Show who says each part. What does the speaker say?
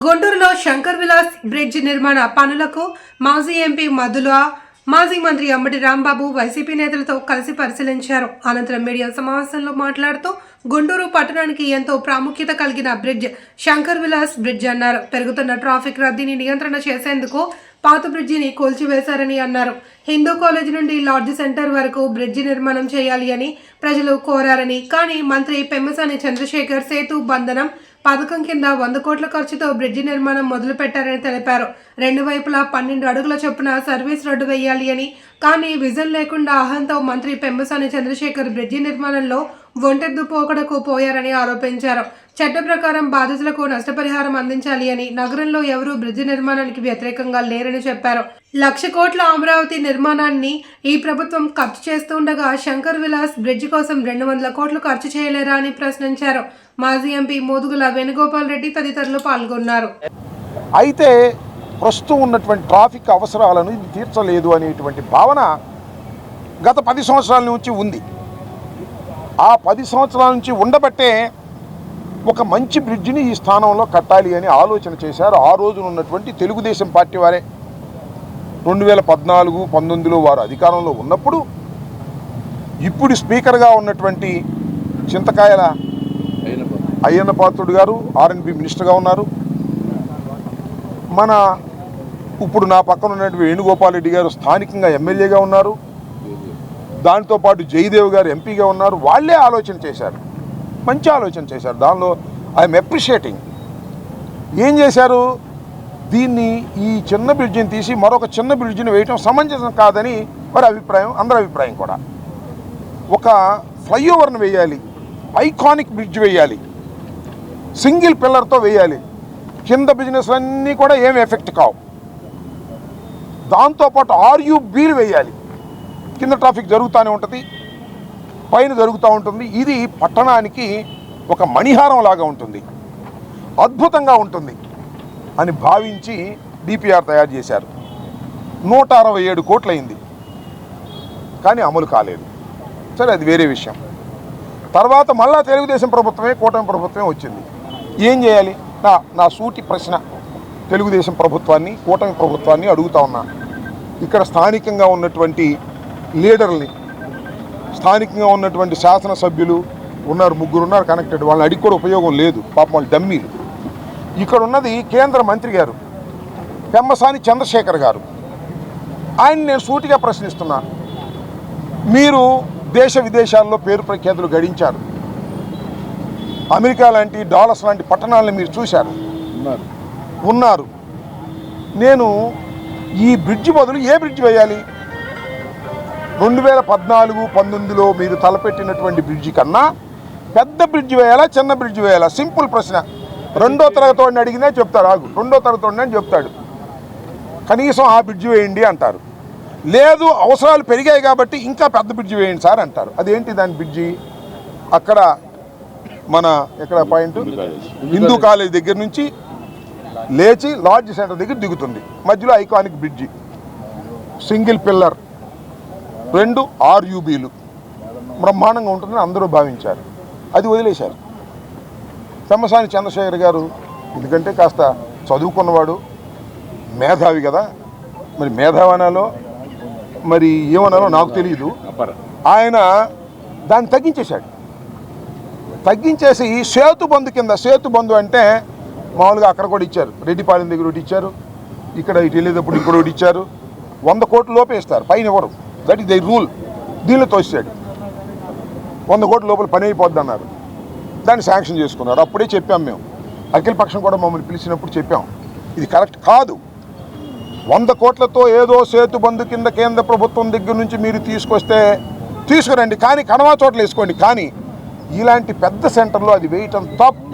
Speaker 1: గుంటూరులో శంకర్ విలాస్ బ్రిడ్జ్ నిర్మాణ పనులకు మాజీ ఎంపీ మధుల మాజీ మంత్రి అంబటి రాంబాబు వైసీపీ నేతలతో కలిసి పరిశీలించారు. అనంతరం మీడియా సమావేశంలో మాట్లాడుతూ గుంటూరు పట్టణానికి ఎంతో ప్రాముఖ్యత కలిగిన బ్రిడ్జ్ శంకర్ విలాస్ బ్రిడ్జ్ అన్నారు. పెరుగుతున్న ట్రాఫిక్ రద్దీని నియంత్రణ చేసేందుకు పాత బ్రిడ్జిని కూల్చివేశారని అన్నారు. హిందూ కాలేజ్ నుండి లాడ్జ్ సెంటర్ వరకు బ్రిడ్జి నిర్మాణం చేయాలి అని ప్రజలు కోరారని కానీ మంత్రి పెమ్మసాని చంద్రశేఖర్ సేతు బంధనం పథకం కింద వంద కోట్ల ఖర్చుతో బ్రిడ్జి నిర్మాణం మొదలు పెట్టారని తెలిపారు. రెండు వైపులా పన్నెండు అడుగుల చొప్పున సర్వీస్ రోడ్డు వేయాలి అని కానీ విజన్ లేకుండా అహంతో మంత్రి పెంబసాని చంద్రశేఖర్ బ్రిడ్జి నిర్మాణంలో ఒంటెద్దు పోకడకు పోయారని ఆరోపించారు. చట్ట ప్రకారం బాధితులకు నష్టపరిహారం అందించాలి అని నగరంలో ఎవరూ బ్రిడ్జి నిర్మాణానికి వ్యతిరేకంగా లేరని చెప్పారు. లక్ష కోట్ల అమరావతి నిర్మాణాన్ని ఈ ప్రభుత్వం ఖర్చు చేస్తుండగా శంకర్ విలాస్ బ్రిడ్జ్ కోసం రెండు వందల కోట్లు ఖర్చు చేయలేరా అని ప్రశ్నించారు. మాజీ ఎంపీ మోదుగుల వేణుగోపాల్ రెడ్డి తదితరులు పాల్గొన్నారు.
Speaker 2: అయితే ప్రస్తుతం ఉన్నటువంటి ట్రాఫిక్ అవసరాలను ఇది తీర్చలేదు అనేటువంటి భావన గత పది సంవత్సరాల నుంచి ఉంది. ఆ పది సంవత్సరాల నుంచి ఉండబట్టే ఒక మంచి బ్రిడ్జిని ఈ స్థానంలో కట్టాలి అని ఆలోచన చేశారు. ఆ రోజున ఉన్నటువంటి తెలుగుదేశం పార్టీ వారే. రెండు వేల పద్నాలుగు పంతొమ్మిదిలో వారు అధికారంలో ఉన్నప్పుడు ఇప్పుడు స్పీకర్గా ఉన్నటువంటి చింతకాయల అయ్యన్న పాత్రుడు గారు ఆర్ఎన్బి మినిస్టర్గా ఉన్నారు. మన ఇప్పుడు నా పక్కన ఉన్నటువంటి వేణుగోపాల్ రెడ్డి గారు స్థానికంగా ఎమ్మెల్యేగా ఉన్నారు. దాంతో పాటు జయదేవ్ గారు ఎంపీగా ఉన్నారు. వాళ్ళే ఆలోచన చేశారు. మంచి ఆలోచన చేశారు. దానిలో ఐఎమ్ అప్రిషియేటింగ్. ఏం చేశారు? దీన్ని ఈ చిన్న బ్రిడ్జిని తీసి మరొక చిన్న బ్రిడ్జిని వేయటం సమంజసం కాదని వారి అభిప్రాయం అందరి అభిప్రాయం కూడా. ఒక ఫ్లైఓవర్ను వేయాలి ఐకానిక్ బ్రిడ్జ్ వేయాలి సింగిల్ పిల్లర్తో వేయాలి. కింద బిజినెస్లన్నీ కూడా ఏమి ఎఫెక్ట్ కావు. దాంతోపాటు ఆర్యూబీలు వేయాలి. కింద ట్రాఫిక్ జరుగుతూనే ఉంటుంది పైన జరుగుతూ ఉంటుంది. ఇది పట్టణానికి ఒక మణిహారం లాగా ఉంటుంది. అద్భుతంగా ఉంటుంది. అని భావించి డిపిఆర్ తయారు చేశారు. నూట అరవై ఏడు కోట్లయింది. కానీ అమలు కాలేదు. సరే అది వేరే విషయం. తర్వాత మళ్ళా తెలుగుదేశం ప్రభుత్వమే కూటమి ప్రభుత్వమే వచ్చింది. ఏం చేయాలి? నా నా సూటి ప్రశ్న. తెలుగుదేశం ప్రభుత్వాన్ని కూటమి ప్రభుత్వాన్ని అడుగుతా ఉన్నా. ఇక్కడ స్థానికంగా ఉన్నటువంటి లీడర్ని స్థానికంగా ఉన్నటువంటి శాసనసభ్యులు ఉన్నారు ముగ్గురు ఉన్నారు కనెక్టెడ్. వాళ్ళని అడిగి కూడా ఉపయోగం లేదు. పాపం వాళ్ళు డమ్మీలు. ఇక్కడ ఉన్నది కేంద్ర మంత్రి గారు పెమ్మసాని చంద్రశేఖర్ గారు. ఆయన నేను సూటిగా ప్రశ్నిస్తున్నా. మీరు దేశ విదేశాల్లో పేరు ప్రఖ్యాతులు గడించారు. అమెరికా లాంటి డాలర్స్ లాంటి పట్టణాలను మీరు చూశారు. ఉన్నారు. నేను ఈ బ్రిడ్జ్ బదులు ఏ బ్రిడ్జ్ వేయాలి? రెండు వేల పద్నాలుగు పంతొమ్మిదిలో మీరు తలపెట్టినటువంటి బ్రిడ్జి కన్నా పెద్ద బ్రిడ్జ్ వేయాలా చిన్న బ్రిడ్జ్ వేయాలా? సింపుల్ ప్రశ్న. రెండో తరగతి వాడిని అడిగినా చెప్తాడు ఆగు రెండో తరగతి వాడిని అని చెప్తాడు. కనీసం ఆ బ్రిడ్జ్ వేయండి అంటారు. లేదు అవసరాలు పెరిగాయి కాబట్టి ఇంకా పెద్ద బ్రిడ్జ్ వేయండి సార్ అంటారు. అదేంటి దాని బ్రిడ్జి? అక్కడ మన ఎక్కడ పాయింట్? హిందూ కాలేజ్ దగ్గర నుంచి లేచి లాడ్జ్ సెంటర్ దగ్గర దిగుతుంది. మధ్యలో ఐకానిక్ బ్రిడ్జి. Single pillar. రెండు ఆర్యూబీలు. బ్రహ్మాండంగా ఉంటుందని అందరూ భావించారు. అది వదిలేశారు. పెమ్మసాని చంద్రశేఖర్ గారు ఎందుకంటే కాస్త చదువుకున్నవాడు మేధావి కదా. మరి మేధావనాలో మరి ఏమన్నారో నాకు తెలియదు ఆయన దాన్ని తగ్గించేశాడు. తగ్గించేసి సేతు బంధు కింద సేతు బంధు అంటే మామూలుగా అక్కడ కూడా ఇచ్చారు. రెడ్డిపాలెం దగ్గర ఒకటి ఇచ్చారు. ఇక్కడ ఇటు వెళ్ళేటప్పుడు ఇంకోటి ఒకటి ఇచ్చారు. వంద కోట్ల లోపే ఇస్తారు. పైన ఇవ్వరు దట్ ఈస్ ద రూల్ దీనిలో తోసాడు వంద కోట్ల లోపల పని అయిపోద్ది అన్నారు. దాన్ని శాంక్షన్ చేసుకున్నారు. అప్పుడే చెప్పాం మేము. అఖిల పక్షం కూడా మమ్మల్ని పిలిచినప్పుడు చెప్పాం. ఇది కరెక్ట్ కాదు. వంద కోట్లతో ఏదో సేతు బంధు కింద కేంద్ర ప్రభుత్వం దగ్గర నుంచి మీరు తీసుకొస్తే తీసుకురండి. కానీ కనవా చోట్ల వేసుకోండి. కానీ ఇలాంటి పెద్ద సెంటర్లో అది వేయటం తప్పు.